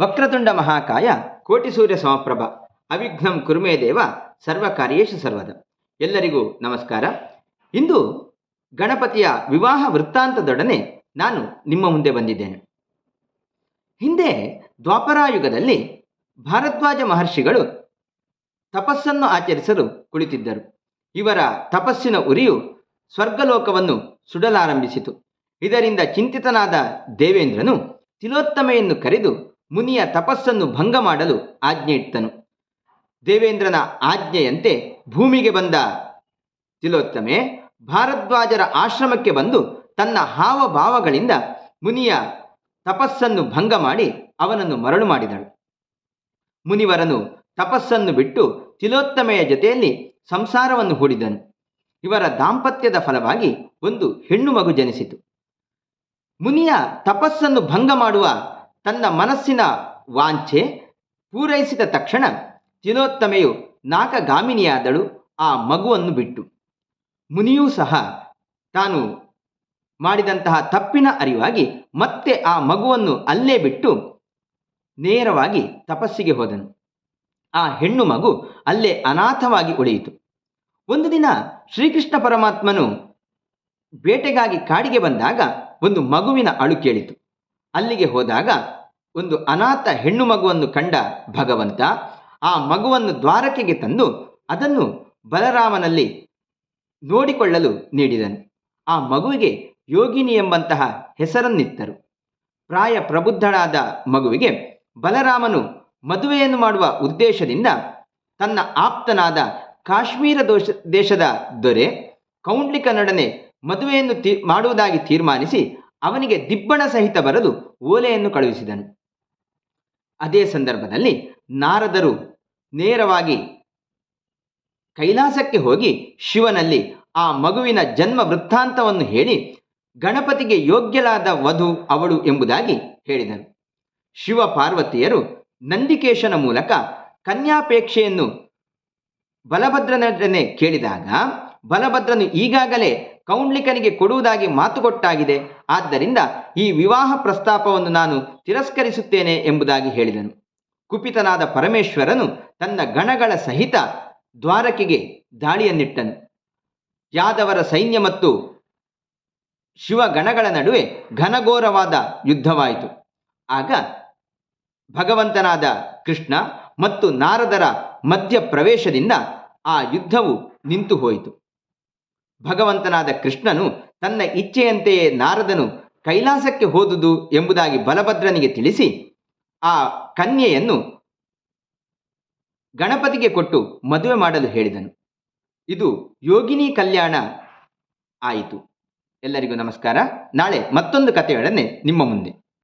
ವಕ್ರತುಂಡ ಮಹಾಕಾಯ ಕೋಟಿ ಸೂರ್ಯ ಸಮಪ್ರಭ ಅವಿಘ್ನಂ ಕುರುಮೇ ದೇವ ಸರ್ವ ಕಾರ್ಯೇಶು ಸರ್ವದ. ಎಲ್ಲರಿಗೂ ನಮಸ್ಕಾರ. ಇಂದು ಗಣಪತಿಯ ವಿವಾಹ ವೃತ್ತಾಂತದೊಡನೆ ನಾನು ನಿಮ್ಮ ಮುಂದೆ ಬಂದಿದ್ದೇನೆ. ಹಿಂದೆ ದ್ವಾಪರಾಯುಗದಲ್ಲಿ ಭಾರದ್ವಾಜ ಮಹರ್ಷಿಗಳು ತಪಸ್ಸನ್ನು ಆಚರಿಸಲು ಕುಳಿತಿದ್ದರು. ಇವರ ತಪಸ್ಸಿನ ಉರಿಯು ಸ್ವರ್ಗಲೋಕವನ್ನು ಸುಡಲಾರಂಭಿಸಿತು. ಇದರಿಂದ ಚಿಂತಿತನಾದ ದೇವೇಂದ್ರನು ತಿಲೋತ್ತಮೆಯನ್ನು ಕರೆದು ಮುನಿಯ ತಪಸ್ಸನ್ನು ಭಂಗ ಮಾಡಲು ಆಜ್ಞೆ ಇಟ್ಟನು ದೇವೇಂದ್ರನ ಆಜ್ಞೆಯಂತೆ ಭೂಮಿಗೆ ಬಂದ ತಿಲೋತ್ತಮೆ ಭಾರದ್ವಾಜರ ಆಶ್ರಮಕ್ಕೆ ಬಂದು ತನ್ನ ಹಾವಭಾವಗಳಿಂದ ಮುನಿಯ ತಪಸ್ಸನ್ನು ಭಂಗ ಮಾಡಿ ಅವನನ್ನು ಮರಳು ಮಾಡಿದಳು. ಮುನಿವರನು ತಪಸ್ಸನ್ನು ಬಿಟ್ಟು ತಿಲೋತ್ತಮೆಯ ಜೊತೆಯಲ್ಲಿ ಸಂಸಾರವನ್ನು ಹೂಡಿದನು. ಇವರ ದಾಂಪತ್ಯದ ಫಲವಾಗಿ ಒಂದು ಹೆಣ್ಣು ಮಗು ಜನಿಸಿತು. ಮುನಿಯ ತಪಸ್ಸನ್ನು ಭಂಗ ಮಾಡುವ ತನ್ನ ಮನಸ್ಸಿನ ವಾಂಛೆ ಪೂರೈಸಿದ ತಕ್ಷಣ ತಿಲೋತ್ತಮೆಯು ನಾಕಗಾಮಿನಿಯಾದಳು, ಆ ಮಗುವನ್ನು ಬಿಟ್ಟು. ಮುನಿಯೂ ಸಹ ತಾನು ಮಾಡಿದಂತಹ ತಪ್ಪಿನ ಅರಿವಾಗಿ ಮತ್ತೆ ಆ ಮಗುವನ್ನು ಅಲ್ಲೇ ಬಿಟ್ಟು ನೇರವಾಗಿ ತಪಸ್ಸಿಗೆ ಹೋದನು. ಆ ಹೆಣ್ಣು ಮಗು ಅಲ್ಲೇ ಅನಾಥವಾಗಿ ಉಳಿಯಿತು. ಒಂದು ದಿನ ಶ್ರೀಕೃಷ್ಣ ಪರಮಾತ್ಮನು ಬೇಟೆಗಾಗಿ ಕಾಡಿಗೆ ಬಂದಾಗ ಒಂದು ಮಗುವಿನ ಅಳು ಕೇಳಿತು. ಅಲ್ಲಿಗೆ ಹೋದಾಗ ಒಂದು ಅನಾಥ ಹೆಣ್ಣು ಮಗುವನ್ನು ಕಂಡ ಭಗವಂತ ಆ ಮಗುವನ್ನು ದ್ವಾರಕೆಗೆ ತಂದು ಅದನ್ನು ಬಲರಾಮನಲ್ಲಿ ನೋಡಿಕೊಳ್ಳಲು ನೀಡಿದನು. ಆ ಮಗುವಿಗೆ ಯೋಗಿನಿ ಎಂಬಂತಹ ಹೆಸರನ್ನಿತ್ತರು. ಪ್ರಾಯ ಪ್ರಬುದ್ಧಳಾದ ಮಗುವಿಗೆ ಬಲರಾಮನು ಮದುವೆಯನ್ನು ಮಾಡುವ ಉದ್ದೇಶದಿಂದ ತನ್ನ ಆಪ್ತನಾದ ಕಾಶ್ಮೀರ ದೋಷ ದೇಶದ ದೊರೆ ಕೌಂಡ್ಲಿಕನೊಡನೆ ಮದುವೆಯನ್ನು ತೀ, ಮಾಡುವುದಾಗಿ ತೀರ್ಮಾನಿಸಿ ಅವನಿಗೆ ದಿಬ್ಬಣ ಸಹಿತ ಬರೆದು ಓಲೆಯನ್ನು ಕಳುಹಿಸಿದನು. ಅದೇ ಸಂದರ್ಭದಲ್ಲಿ ನಾರದರು ನೇರವಾಗಿ ಕೈಲಾಸಕ್ಕೆ ಹೋಗಿ ಶಿವನಲ್ಲಿ ಆ ಮಗುವಿನ ಜನ್ಮ ವೃತ್ತಾಂತವನ್ನು ಹೇಳಿ ಗಣಪತಿಗೆ ಯೋಗ್ಯಲಾದ ವಧು ಅವಳು ಎಂಬುದಾಗಿ ಹೇಳಿದರು ಶಿವ ಪಾರ್ವತಿಯರು ನಂದಿಕೇಶನ ಮೂಲಕ ಕನ್ಯಾಪೇಕ್ಷೆಯನ್ನು ಬಲಭದ್ರನೊಡನೆ ಕೇಳಿದಾಗ ಬಲಭದ್ರನು ಈಗಾಗಲೇ ಕೌಂಡ್ಲಿಕನಿಗೆ ಕೊಡುವುದಾಗಿ ಮಾತು ಕೊಟ್ಟಾಗಿದೆ ಆದ್ದರಿಂದ ಈ ವಿವಾಹ ಪ್ರಸ್ತಾಪವನ್ನು ನಾನು ತಿರಸ್ಕರಿಸುತ್ತೇನೆ ಎಂಬುದಾಗಿ ಹೇಳಿದನು. ಕುಪಿತನಾದ ಪರಮೇಶ್ವರನು ತನ್ನ ಗಣಗಳ ಸಹಿತ ದ್ವಾರಕೆಗೆ ದಾಳಿಯನ್ನಿಟ್ಟನು. ಯಾದವರ ಸೈನ್ಯ ಮತ್ತು ಶಿವಗಣಗಳ ನಡುವೆ ಘನಘೋರವಾದ ಯುದ್ಧವಾಯಿತು. ಆಗ ಭಗವಂತನಾದ ಕೃಷ್ಣ ಮತ್ತು ನಾರದರ ಮಧ್ಯ ಪ್ರವೇಶದಿಂದ ಆ ಯುದ್ಧವು ನಿಂತು ಹೋಯಿತು ಭಗವಂತನಾದ ಕೃಷ್ಣನು ತನ್ನ ಇಚ್ಛೆಯಂತೆಯೇ ನಾರದನು ಕೈಲಾಸಕ್ಕೆ ಹೋದುದು ಎಂಬುದಾಗಿ ಬಲಭದ್ರನಿಗೆ ತಿಳಿಸಿ ಆ ಕನ್ಯೆಯನ್ನು ಗಣಪತಿಗೆ ಕೊಟ್ಟು ಮದುವೆ ಮಾಡಲು ಹೇಳಿದನು. ಇದು ಯೋಗಿನಿ ಕಲ್ಯಾಣ ಆಯಿತು. ಎಲ್ಲರಿಗೂ ನಮಸ್ಕಾರ. ನಾಳೆ ಮತ್ತೊಂದು ಕಥೆಯೊಡನೆ ನಿಮ್ಮ ಮುಂದೆ.